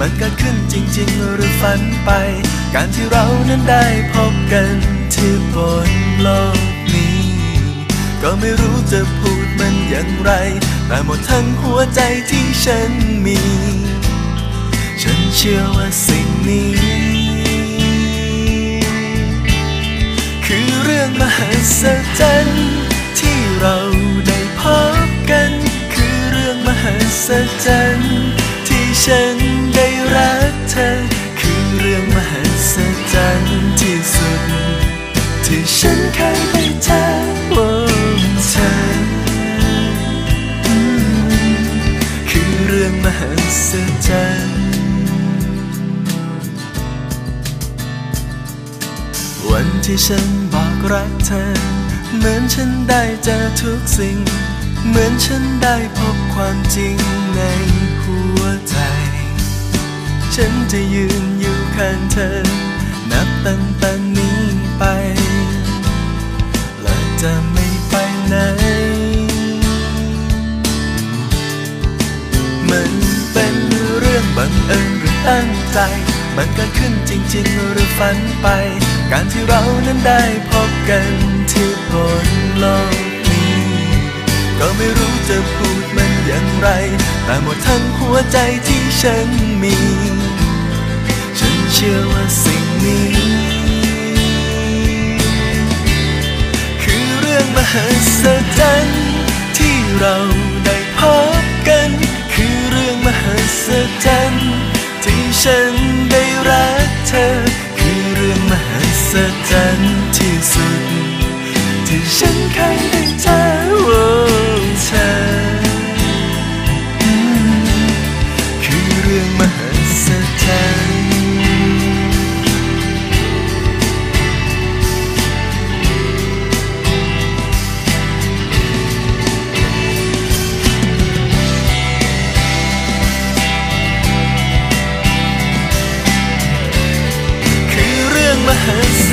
มันเกิดขึ้นจริง ๆ หรือฝันไป การที่เรานั้นได้พบกันที่บนโลกนี้ ก็ไม่รู้จะพูดมันอย่างไร แต่หมดทั้งหัวใจที่ฉันมี ฉันเชื่อว่าสิ่งนี้ คือเรื่องมหัศจรรย์ อ คือเรื่องมหัศจรรย์ที่สุด ที่ฉันเคยได้เจอโอ้เธอคือเรื่องมหัศจรรย์วันที่ฉันบอกรักเธอ เหมือนฉันได้เจอทุกสิ่ง เหมือนฉันได้พบความจริงในหัวใจ ฉันจะยืนอยู่ข้างเธอ นับตั้งแต่นี้ไป และจะไม่ไปไหน มันเป็นเรื่องบังเอิญหรือตั้งใจ มันเกิดขึ้นจริง ๆ หรือฝันไป การที่เรานั้นได้พบกันที่บนโลกนี้ ก็ไม่รู้จะพูดมันอย่างไร แต่หมดทั้งหัวใจที่ฉันมี รักเธอ คือเรื่องมหัศจรรย์ที่สุด ที่ฉันเคยได้เจอ